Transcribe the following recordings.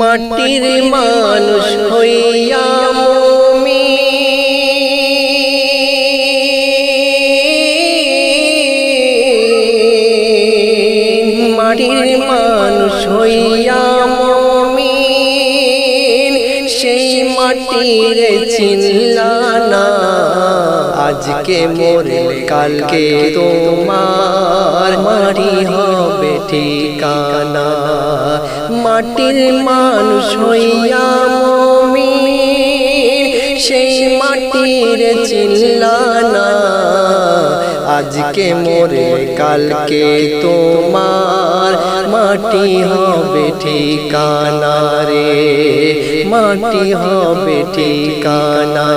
মাটির মানুষ হইয়া মুমিন। মাটির মানুষ হইয়া সেই মাটির চিল্লানা আজকে মোরে কালকে তোমার মাটি হবে ঠিকানা। মাটির মানুষ হইয়া মুমিন, সেই মাটির চিল্লানা। আজকে মোরে কালকে তোমার মাটি হবে ঠিকানা রে। মাটি হবে ঠিকানা।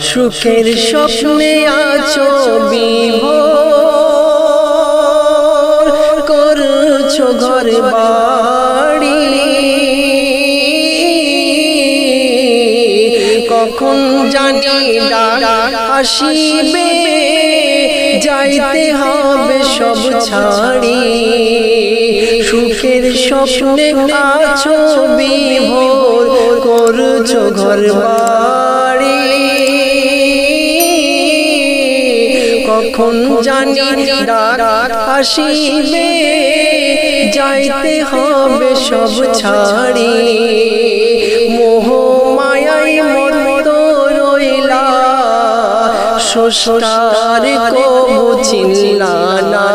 সুখের স্বপ্নে আছো বিভোর। করছ ঘর বাড়ি। কখন জানি ডাক আসিবে, যাইতে হবে সব ছাড়ি। সুখের স্বপ্নে আছো বিভোর। করছ ঘর বাড়ি। কখন জানি ডাক আসিবে, যাইতে হবে সব ছাড়ি। মোহ মায়াই মত রইলা শ্বশুরার কবু চিনলানা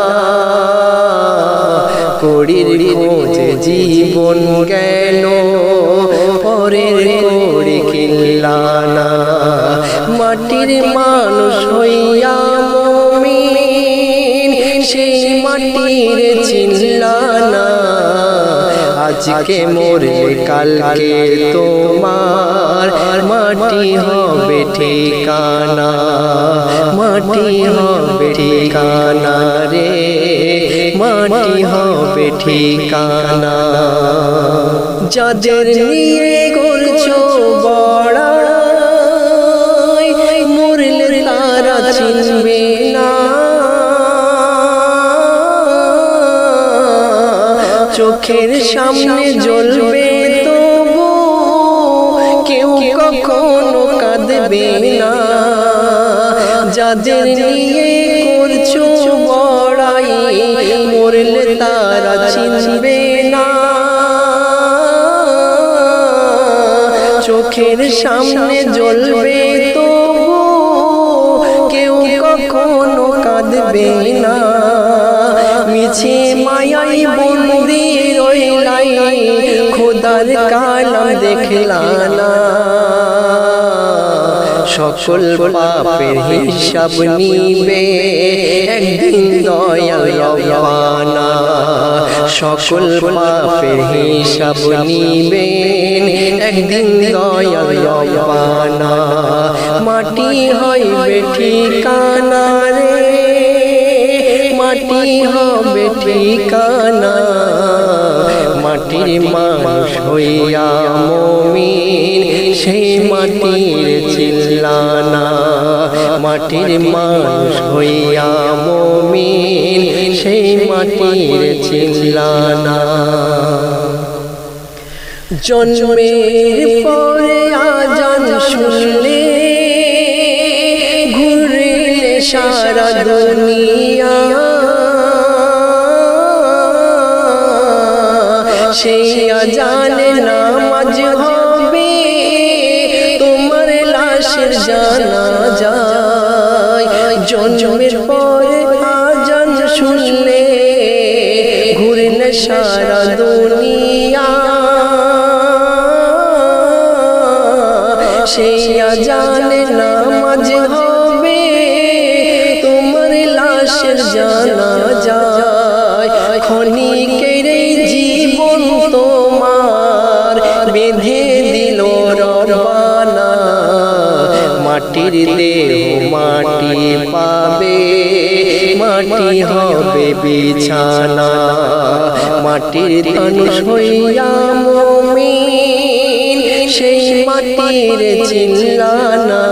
কড়ির খোঁজ জীবন গেল পরের কড়ি কিল্লানা মাটির মানুষ হইয়া সেই মাটির চিল্লানা। আজকে মোরে কালকে তোমার। মাটি হবে ঠিকানা, মাটি হবে ঠিকানা রে। মাটি হবে ঠিকানা। যাদের নিয়ে করছ বড়াই চোখের সামনে জ্বলবে তবু কেউ কখনো কাঁদবে না। যাদের নিয়ে করছ বড়াই মরলে তারা চিনবে না। চোখের সামনে জ্বলবে তবু কেউ কখনো কাঁদবে না। মিছে মায়াই রইলাই খোদার কালাম দেখলা সকল পাপের হিসাব নিবে একদিন দয়াল সকল পাপের হিসাব নিবেন একদিন দয়াল মাটি হইবে ঠিকানা রে, মাটি হবে ঠিকানা। মাটির মানুষ হইয়া মমিন সেই মাটির চিল্লানা। মাটির মানুষ হইয়া মমিন সেই মাটির চিল্লানা। জন্মের পরে আজান শুনলে ঘুরে সারা দুনিয়া সেই আজানে নামাজ হবে, তোমার লাশের জানা যায় জন্মের পরে আজান শুনলে ঘুরলে সারা দুনিয়া। সেই আজানে নামাজ হবে, তোমার লাশের জানা যায় ক্ষণিকের মাটির দেহ মাটি পাবে, মাটি হবে বিছানা, মাটির মানুষ হইয়া মমিন, সেই মাটির চিল্লানা।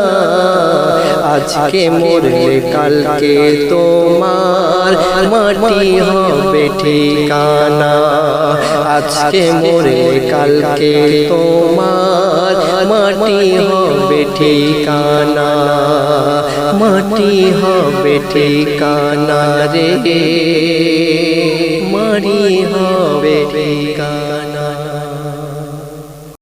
আজ আজকে মরলে কালকে তোমার মাটি হবে ঠিকানা। আজকে মরলে কালকে তোমার মাটি হবে ঠিকানা মাটি হবে ঠিকানা রে। মারি হবে ঠিকানা।